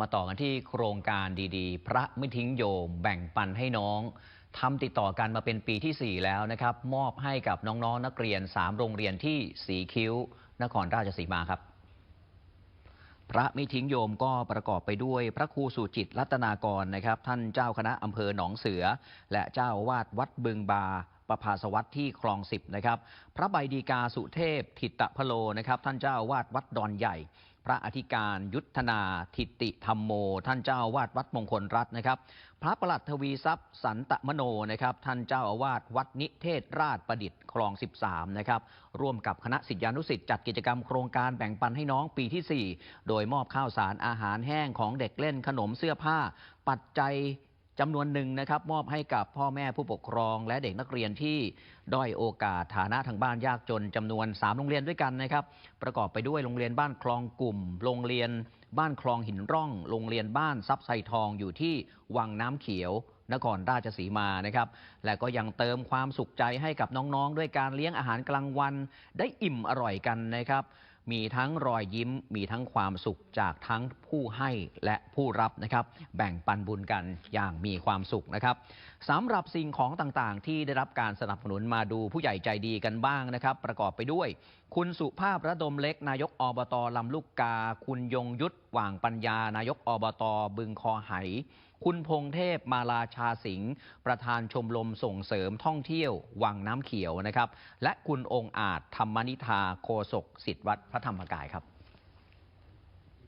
มาต่อกันที่โครงการดีๆ พระไม่ทิ้งโยม แบ่งปันให้น้องทำติดต่อกันมาเป็นปีทีสี่ 4 แล้วนะครับ มอบให้กับน้องๆนนักเรียน 3 โรงเรียนที่สีคิ้ว นครราชสีมาครับ พระไม่ทิ้งโยมก็ประกอบไปด้วยพระครูสุจิตรัตนากรนะครับ ท่านเจ้าคณะอำเภอหนองเสือ และเจ้าวาดวัดบึงบาประภาสวัสดิ์ที่คลองสิบนะครับ พระใบดีกาสุเทพทิตพโลนะครับ ท่านเจ้าวาดวัดดอนใหญ่ พระอธิการยุทธนาทิติธรรมโม ท่านเจ้าอาวาดวัดมงคลรัตน์นะครับ พระประหลัดทวีทรัพย์สันตมโนนะครับ ท่านเจ้าอาวาสวัดนิเทศราชประดิษฐ์คลอง 13 นะครับ ร่วมกับคณะศิษยานุสิทธิ์จัดกิจกรรมโครงการแบ่งปันให้น้องปีที่ 4 โดยมอบข้าวสารอาหารแห้งของเด็กเล่นขนมเสื้อผ้า ปัจจัย จำนวนหนึ่งนะครับมอบให้กับพ่อแม่ผู้ปกครอง และเด็กนักเรียนที่ด้อยโอกาสฐานะทางบ้านยากจนจำนวน 3 โรงเรียนด้วยกันนะครับ ประกอบไปด้วยโรงเรียนบ้านคลองกลุ่ม โรงเรียนบ้านคลองหินร่อง โรงเรียนบ้านซับไซทองอยู่ที่วังน้ำเขียวนครราชสีมานะครับ และก็ยังเติมความสุขใจให้กับน้องๆ ด้วยการเลี้ยงอาหารกลางวันได้อิ่มอร่อยกันนะครับ มีทั้งรอยยิ้ม มีทั้งความสุขจากทั้งผู้ให้และผู้รับนะครับ แบ่งปันบุญกันอย่างมีความสุขนะครับสำหรับสิ่งของต่างๆ ที่ได้รับการสนับสนุนมาดูผู้ใหญ่ใจดีกันบ้างนะครับ ประกอบไปด้วย คุณสุภาพระดมเล็กนายกอบตลำลูกกา คุณยงยุทธหว่างปัญญา นายกอบตบึงคอไหคุณพงเทพมาลาชาสิงห์ประธานชมรมส่งเสริมท่องเที่ยว วังน้ำเขียวนะครับ และคุณองค์อาจธรรมนิธาโคศกสิทธิวัดพระธรรมกายครับ